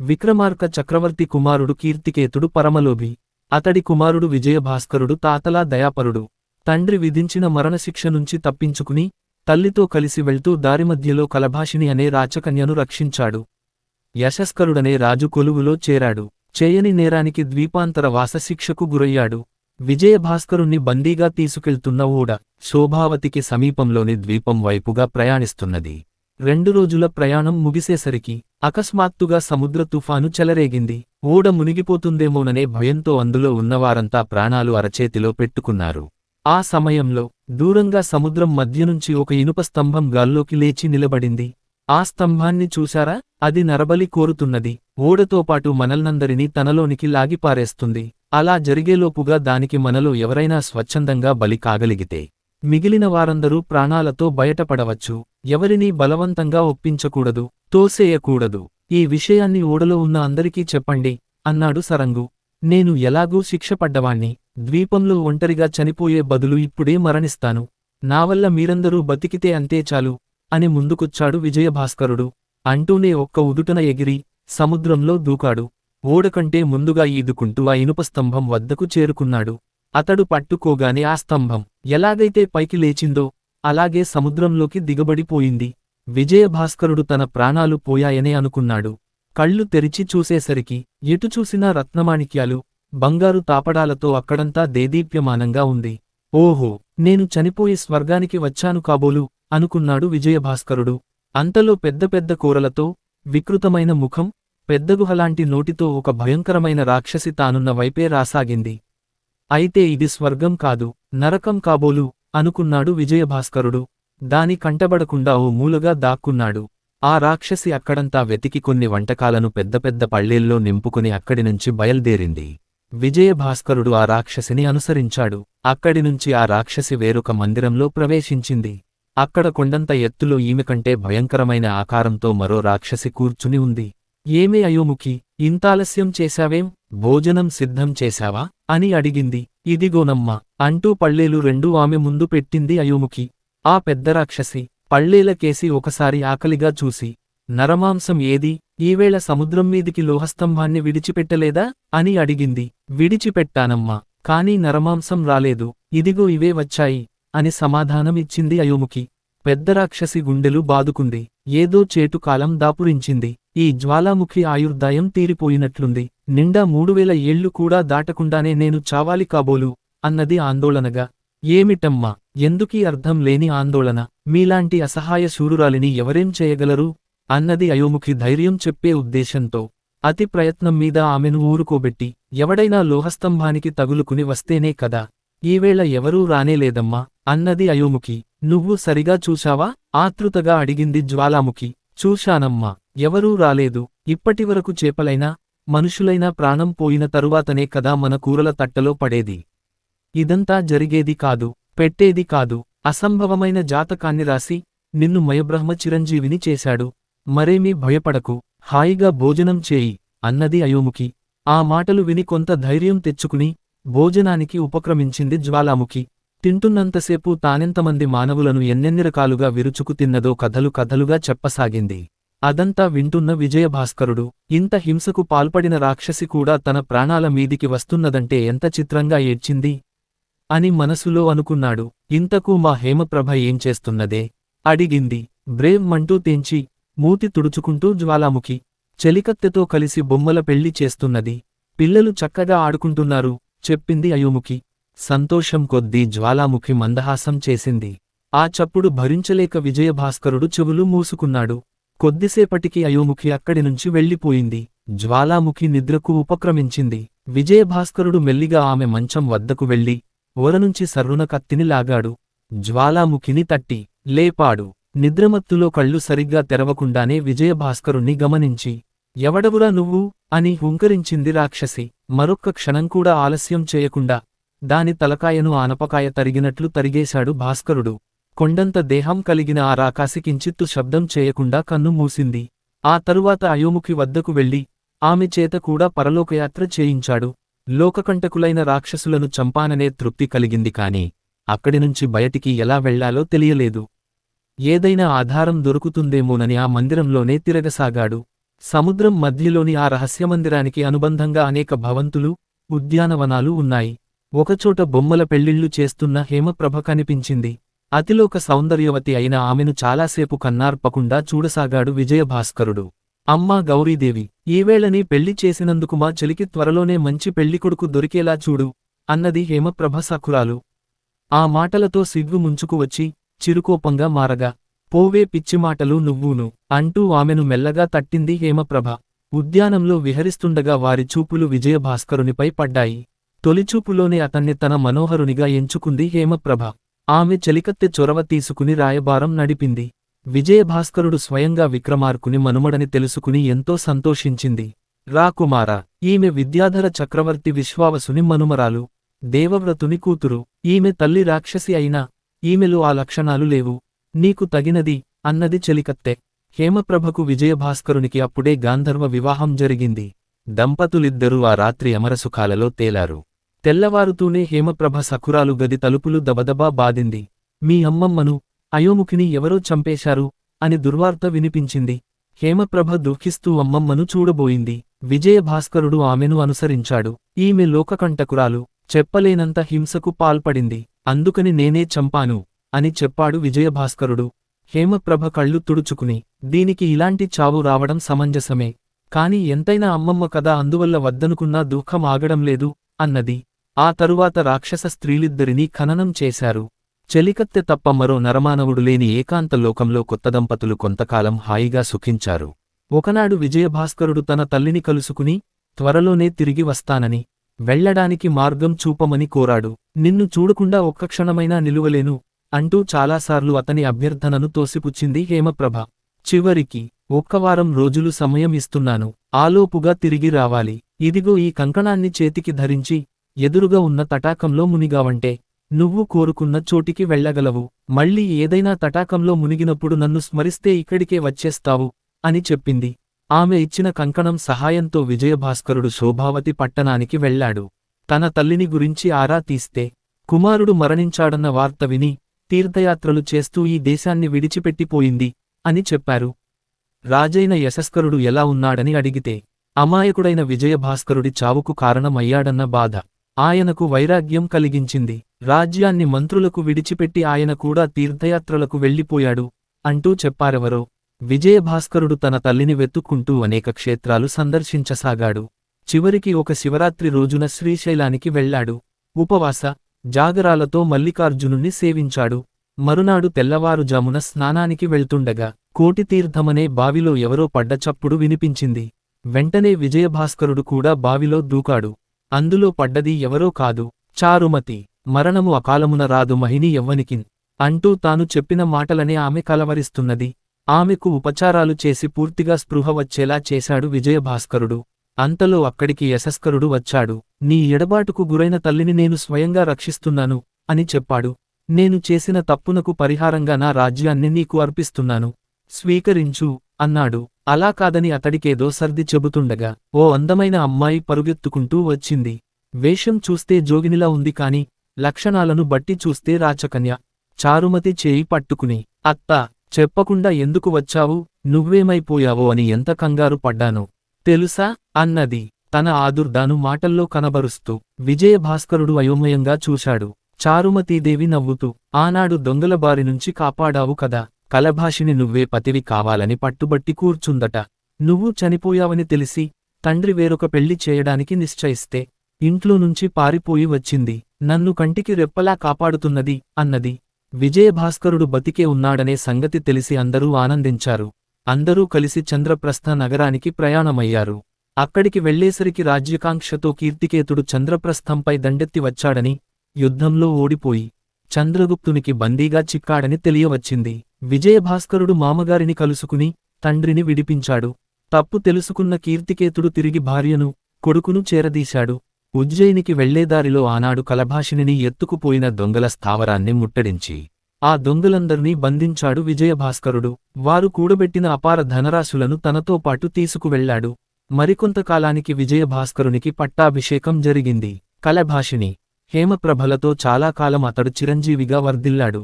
విక్రమార్క చక్రవర్తి కుమారుడు కీర్తికేతుడు పరమలోభి. అతడి కుమారుడు విజయభాస్కరుడు తాతలా దయాపరుడు. తండ్రి విధించిన మరణశిక్ష నుంచి తప్పించుకుని తల్లితో కలిసి వెళ్తూ దారిమధ్యలో కలభాషిణి అనే రాచకన్యను రక్షించాడు. యశస్కరుడనే రాజు కొలువులో చేరాడు. చేయని నేరానికి ద్వీపాంతర వాసశిక్షకు గురయ్యాడు. విజయభాస్కరుణ్ణి బందీగా తీసుకెళ్తున్న ఊడ శోభావతికి సమీపంలోని ద్వీపం వైపుగా ప్రయాణిస్తున్నది. రెండు రోజుల ప్రయాణం ముగిసేసరికి అకస్మాత్తుగా సముద్ర తుఫాను చెలరేగింది. ఓడ మునిగిపోతుందేమోననే భయంతో అందులో ఉన్నవారంతా ప్రాణాలు అరచేతిలో పెట్టుకున్నారు. ఆ సమయంలో దూరంగా సముద్రం మధ్య నుంచి ఒక ఇనుప స్తంభం గాల్లోకి లేచి నిలబడింది. ఆ స్తంభాన్ని చూశారా? అది నరబలి కోరుతున్నది. ఓడతో పాటు మనల్నందరినీ తనలోనికి లాగిపారేస్తుంది. అలా జరిగేలోపుగా దానికి మనలో ఎవరైనా స్వచ్ఛందంగా బలి కాగలిగితే మిగిలిన వారందరూ ప్రాణాలతో బయటపడవచ్చు. ఎవరినీ బలవంతంగా ఒప్పించకూడదు తోసేయకూడదు. ఈ విషయాన్ని ఓడలో ఉన్న అందరికీ చెప్పండి అన్నాడు సరంగు. నేను ఎలాగూ శిక్షపడ్డవాణ్ణి ద్వీపంలో ఒంటరిగా చనిపోయే బదులు ఇప్పుడే మరణిస్తాను. నా వల్ల మీరందరూ బతికితే అంతే చాలు అని ముందుకొచ్చాడు విజయభాస్కరుడు. అంటూనే ఒక్క ఉదుటన ఎగిరి సముద్రంలో దూకాడు. ఓడకంటే ముందుగా ఈదుకుంటూ ఆ ఇనుప స్తంభం వద్దకు చేరుకున్నాడు. అతడు పట్టుకోగానే ఆ స్తంభం ఎలాగైతే పైకి లేచిందో అలాగే సముద్రంలోకి దిగబడిపోయింది. విజయభాస్కరుడు తన ప్రాణాలు పోయాయనే అనుకున్నాడు. కళ్ళు తెరిచి చూసేసరికి ఎటు చూసినా రత్నమాణిక్యాలు బంగారు తాపడాలతో అక్కడంతా దేదీప్యమానంగా ఉంది. ఓహో నేను చనిపోయి స్వర్గానికి వచ్చాను కాబోలు అనుకున్నాడు విజయభాస్కరుడు. అంతలో పెద్ద పెద్ద కూరలతో వికృతమైన ముఖం పెద్దగుహలాంటి నోటితో ఒక భయంకరమైన రాక్షసి తానున్న వైపే రాసాగింది. అయితే ఇది స్వర్గం కాదు నరకం కాబోలు అనుకున్నాడు విజయభాస్కరుడు. దాని కంటబడకుండా ఓ మూలగా దాక్కున్నాడు. ఆ రాక్షసి అక్కడంతా వెతికి కొన్ని వంటకాలను పెద్ద పెద్ద పళ్ళేల్లో నింపుకుని అక్కడి నుంచి బయల్దేరింది. విజయభాస్కరుడు ఆ రాక్షసిని అనుసరించాడు. అక్కడి నుంచి ఆ రాక్షసి వేరొక మందిరంలో ప్రవేశించింది. అక్కడ కొండంత ఎత్తులో ఈమె కంటే భయంకరమైన ఆకారంతో మరో రాక్షసి కూర్చుని ఉంది. ఏమే అయోముఖి ఇంతాలస్యం చేశావేం? భోజనం సిద్ధం చేశావా? అని అడిగింది. ఇదిగోనమ్మా అంటూ పళ్ళేలు రెండూ ఆమె ముందు పెట్టింది అయోముఖి. ఆ పెద్ద రాక్షసి పళ్ళేలకేసి ఒకసారి ఆకలిగా చూసి నరమాంసం ఏది? ఈవేళ సముద్రం మీదికి లోహస్తంభాన్ని విడిచిపెట్టలేదా? అని అడిగింది. విడిచిపెట్టానమ్మా కాని నరమాంసం రాలేదు. ఇదిగో ఇవే వచ్చాయి అని సమాధానం ఇచ్చింది అయోముఖి. పెద్ద రాక్షసి గుండెలు బాదుకుంది. ఏదో చేటుకాలం దాపురించింది. ఈ జ్వాలాముఖి ఆయుర్దాయం తీరిపోయినట్లుంది. నిండా మూడువేల ఏళ్ళు కూడా దాటకుండానే నేను చావాలి కాబోలు అన్నది ఆందోళనగా. ఏమిటమ్మా? ఎందుకీ అర్థం లేని ఆందోళన? మీలాంటి అసహాయ శూరురాలిని ఎవరేం చేయగలరు? అన్నది అయోముఖి ధైర్యం చెప్పే ఉద్దేశంతో. అతి ప్రయత్నం మీద ఆమెను ఊరుకోబెట్టి ఎవడైనా లోహస్తంభానికి తగులుకుని వస్తేనే కదా? ఈవేళ ఎవరూ రానేలేదమ్మా. అన్నది అయోముఖి. నువ్వు సరిగా చూశావా? ఆతృతగా అడిగింది జ్వాలాముఖి. చూశానమ్మా ఎవరూ రాలేదు. ఇప్పటివరకు చేపలైనా మనుషులైనా ప్రాణం పోయిన తరువాతనే కదా మన కూరల తట్టలో పడేది. ఇదంతా జరిగేది కాదు పెట్టేది కాదు. అసంభవమైన జాతకాన్ని రాసి నిన్ను మయబ్రహ్మ చిరంజీవిని చేశాడు. మరేమీ భయపడకు. హాయిగా భోజనం చేయి అన్నది అయోముఖి. ఆ మాటలు విని కొంత ధైర్యం తెచ్చుకుని భోజనానికి ఉపక్రమించింది జ్వాలాముఖి. తింటున్నంతసేపు తానెంతమంది మానవులను ఎన్నెన్ని రకాలుగా విరుచుకు తిన్నదో కథలు కథలుగా చెప్పసాగింది. అదంతా వింటున్న విజయభాస్కరుడు ఇంత హింసకు పాల్పడిన రాక్షసి కూడా తన ప్రాణాల మీదికి వస్తున్నదంటే ఎంత చిత్రంగా ఏడ్చింది? అని మనసులో అనుకున్నాడు. ఇంతకు మా హేమప్రభ ఏం చేస్తున్నదే? అడిగింది. బ్రేవ్ మంటూ తెంచి మూతి తుడుచుకుంటూ జ్వాలాముఖి చెలికత్తెతో కలిసి బొమ్మల పెళ్ళి చేస్తున్నది. పిల్లలు చక్కగా ఆడుకుంటున్నారు చెప్పింది అయోముఖి. సంతోషం కొద్దీ జ్వాలాముఖి మందహాసం చేసింది. ఆ చప్పుడు భరించలేక విజయభాస్కరుడు చెవులు మూసుకున్నాడు. కొద్దిసేపటికి అయోముఖి అక్కడి నుంచి వెళ్ళిపోయింది. జ్వాలాముఖి నిద్రకు ఉపక్రమించింది. విజయభాస్కరుడు మెల్లిగా ఆమె మంచం వద్దకు వెళ్ళి ఓరనుంచి సర్రున కత్తిని లాగాడు. జ్వాలాముఖిని తట్టి లేపాడు. నిద్రమత్తులో కళ్ళు సరిగ్గా తెరవకుండానే విజయభాస్కరుణ్ణి గమనించి ఎవడవురా నువ్వు? అని హుంకరించింది రాక్షసి. మరొక్క క్షణం కూడా ఆలస్యం చేయకుండా దాని తలకాయను ఆనపకాయ తరిగినట్లు తరిగేశాడు భాస్కరుడు. కొండంత దేహం కలిగిన ఆ రాకాసి కించిత్తు శబ్దం చేయకుండా కన్ను మూసింది. ఆ తరువాత అయోముఖి వద్దకు వెళ్ళి ఆమె చేత కూడా పరలోకయాత్ర చేయించాడు. లోకకంటకులైన రాక్షసులను చంపాననే తృప్తి కలిగింది కాని అక్కడినుంచి బయటికి ఎలా వెళ్ళాలో తెలియలేదు. ఏదైనా ఆధారం దొరుకుతుందేమోనని ఆ మందిరంలోనే తిరగసాగాడు. సముద్రం మధ్యలోని ఆ రహస్యమందిరానికి అనుబంధంగా అనేక భవంతులు ఉద్యానవనాలు ఉన్నాయి. ఒకచోట బొమ్మల పెళ్ళిళ్ళు చేస్తున్న హేమప్రభ కనిపించింది. అతిలోక సౌందర్యవతి అయిన ఆమెను చాలాసేపు కన్నార్పకుండా చూడసాగాడు విజయభాస్కరుడు. అమ్మా గౌరీదేవి ఈవేళని పెళ్ళి చేసినందుకు మా చెలికి త్వరలోనే మంచి పెళ్ళికొడుకు దొరికేలా చూడు అన్నది హేమప్రభ సకురాలు. ఆ మాటలతో సిగ్గు ముంచుకు వచ్చి చిరుకోపంగా మారగా పోవే పిచ్చిమాటలు నువ్వును అంటూ ఆమెను మెల్లగా తట్టింది హేమప్రభ. ఉద్యానంలో విహరిస్తుండగా వారి చూపులు విజయభాస్కరునిపై పడ్డాయి. తొలిచూపులోనే అతన్ని తన మనోహరునిగా ఎంచుకుంది హేమప్రభ. ఆమె చెలికత్తె చొరవ తీసుకుని రాయబారం నడిపింది. విజయభాస్కరుడు స్వయంగా విక్రమార్కుని మనుమడని తెలుసుకుని ఎంతో సంతోషించింది. రాకుమార ఈమె విద్యాధర చక్రవర్తి విశ్వావసుని మనుమరాలు. దేవవ్రతుని కూతురు. ఈమె తల్లి రాక్షసి అయినా ఈమెలో ఆ లక్షణాలు లేవు. నీకు తగినది అన్నది చెలికత్తె. హేమప్రభకు విజయభాస్కరునికి అప్పుడే గాంధర్వ వివాహం జరిగింది. దంపతులిద్దరూ ఆ రాత్రి అమరసుఖాలలో తేలారు. తెల్లవారుతూనే హేమప్రభ సఖురాలు గది తలుపులు దబదబా బాదింది మీ అమ్మమ్మను అయోముఖిని ఎవరో చంపేశారు? అని దుర్వార్త వినిపించింది. హేమప్రభ దుఃఖిస్తూ అమ్మమ్మను చూడబోయింది. విజయభాస్కరుడు ఆమెను అనుసరించాడు. ఈమె లోకకంటకురాలు చెప్పలేనంత హింసకు పాల్పడింది. అందుకని నేనే చంపాను అని చెప్పాడు విజయభాస్కరుడు. హేమప్రభ కళ్ళు తుడుచుకుని దీనికి ఇలాంటి చావు రావడం సమంజసమే. కాని ఎంతైనా అమ్మమ్మ కదా అందువల్ల వద్దనుకున్నా దుఃఖం ఆగడం లేదు అన్నది. ఆ తరువాత రాక్షస స్త్రీలిద్దరినీ ఖననం చేశారు. చెలికత్తె తప్ప మరో నరమానవుడు లేని ఏకాంత లోకంలో కొత్త దంపతులు కొంతకాలం హాయిగా సుఖించారు. ఒకనాడు విజయభాస్కరుడు తన తల్లిని కలుసుకుని త్వరలోనే తిరిగి వస్తానని వెళ్ళడానికి మార్గం చూపమని కోరాడు. నిన్ను చూడకుండా ఒక్క క్షణమైనా నిలువలేను అంటూ చాలాసార్లు అతని అభ్యర్థనను తోసిపుచ్చింది హేమప్రభ. చివరికి ఒక్కవారం రోజులు సమయం ఇస్తున్నాను. ఆలోపుగా తిరిగి రావాలి. ఇదిగో ఈ కంకణాన్ని చేతికి ధరించి ఎదురుగా ఉన్న తటాకంలో మునిగావంటే నువ్వు కోరుకున్న చోటికి వెళ్ళగలవు. మళ్ళీ ఏదైనా తటాకంలో మునిగినప్పుడు నన్ను స్మరిస్తే ఇక్కడికే వచ్చేస్తావు అని చెప్పింది. ఆమె ఇచ్చిన కంకణం సహాయంతో విజయభాస్కరుడు శోభావతి పట్టణానికి వెళ్ళాడు. తన తల్లిని గురించి ఆరా తీస్తే కుమారుడు మరణించాడన్న వార్త విని తీర్థయాత్రలు చేస్తూ ఈ దేశాన్ని విడిచిపెట్టిపోయింది. అని చెప్పారు. రాజైన యశస్కరుడు ఎలా ఉన్నాడని అడిగితే అమాయకుడైన విజయభాస్కరుడి చావుకు కారణమయ్యాడన్న బాధ ఆయనకు వైరాగ్యం కలిగించింది. రాజ్యాన్ని మంత్రులకు విడిచిపెట్టి ఆయన కూడా తీర్థయాత్రలకు వెళ్ళిపోయాడు అంటూ చెప్పారెవరో విజయభాస్కరుడు తన తల్లిని వెతుక్కుంటూ అనేక క్షేత్రాలు సందర్శించసాగాడు. చివరికి ఒక శివరాత్రి రోజున శ్రీశైలానికి వెళ్ళాడు. ఉపవాస జాగరాలతో మల్లికార్జునుణ్ణి సేవించాడు. మరునాడు తెల్లవారుజామున స్నానానికి వెళ్తుండగా కోటితీర్థమనే బావిలో ఎవరో పడ్డ చప్పుడు వినిపించింది. వెంటనే విజయభాస్కరుడు కూడా బావిలో దూకాడు. అందులో పడ్డది ఎవరో కాదు. చారుమతి మరణము అకాలమున రాదు మహిని ఎవ్వనికిన్ అంటూ తాను చెప్పిన మాటలనే ఆమె కలవరిస్తున్నది. ఆమెకు ఉపచారాలు చేసి పూర్తిగా స్పృహ వచ్చేలా చేశాడు విజయభాస్కరుడు. అంతలో అక్కడికి యశస్కరుడు వచ్చాడు. నీ ఎడబాటుకు గురైన తల్లిని నేను స్వయంగా రక్షిస్తున్నాను అని చెప్పాడు. నేను చేసిన తప్పునకు పరిహారంగా నా రాజ్యాన్ని నీకు అర్పిస్తున్నాను. స్వీకరించు అన్నాడు. అలా కాదని అతడికేదో సర్ది చెబుతుండగా ఓ అందమైన అమ్మాయి పరుగెత్తుకుంటూ వచ్చింది. వేషం చూస్తే జోగినిలా ఉంది కాని లక్షణాలను బట్టి చూస్తే రాచకన్య. చారుమతి చేయి పట్టుకుని అత్తా చెప్పకుండా ఎందుకు వచ్చావు? నువ్వేమైపోయావో అని ఎంత కంగారు పడ్డాను. తెలుసా? అన్నది. తన ఆదుర్దాను మాటల్లో కనబరుస్తూ విజయభాస్కరుడు అయోమయంగా చూశాడు. చారుమతీదేవి నవ్వుతూ ఆనాడు దొంగల బారి నుంచి కాపాడావు కదా కలభాషిని నువ్వే పతివి కావాలని పట్టుబట్టి కూర్చుందట. నువ్వు చనిపోయావని తెలిసి తండ్రి వేరొక పెళ్ళి చేయడానికి నిశ్చయిస్తే ఇంట్లో నుంచి పారిపోయి వచ్చింది నన్ను కంటికి రెప్పలా కాపాడుతున్నది అన్నది. విజయభాస్కరుడు బతికే ఉన్నాడనే సంగతి తెలిసి అందరూ ఆనందించారు. అందరూ కలిసి చంద్రప్రస్థ నగరానికి ప్రయాణమయ్యారు. అక్కడికి వెళ్ళేసరికి రాజ్యకాంక్షతో కీర్తికేతుడు చంద్రప్రస్థంపై దండెత్తి వచ్చాడని యుద్ధంలో ఓడిపోయి చంద్రగుప్తునికి బందీగా చిక్కాడని తెలియవచ్చింది. విజయభాస్కరుడు మామగారిని కలుసుకుని తండ్రిని విడిపించాడు. తప్పు తెలుసుకున్న కీర్తికేతుడు తిరిగి భార్యను కొడుకును చేరదీశాడు. ఉజ్జయినికి వెళ్ళేదారిలో ఆనాడు కలభాషిణిని ఎత్తుకుపోయిన దొంగల స్థావరాన్ని ముట్టడించి ఆ దొంగలందర్నీ బంధించాడు విజయభాస్కరుడు. వారు కూడబెట్టిన అపార ధనరాశులను తనతో పాటు తీసుకువెళ్ళాడు. మరికొంతకాలానికి విజయభాస్కరునికి పట్టాభిషేకం జరిగింది. కలభాషిణి హేమప్రభలతో చాలాకాలం అతడు చిరంజీవిగా వర్ధిల్లాడు.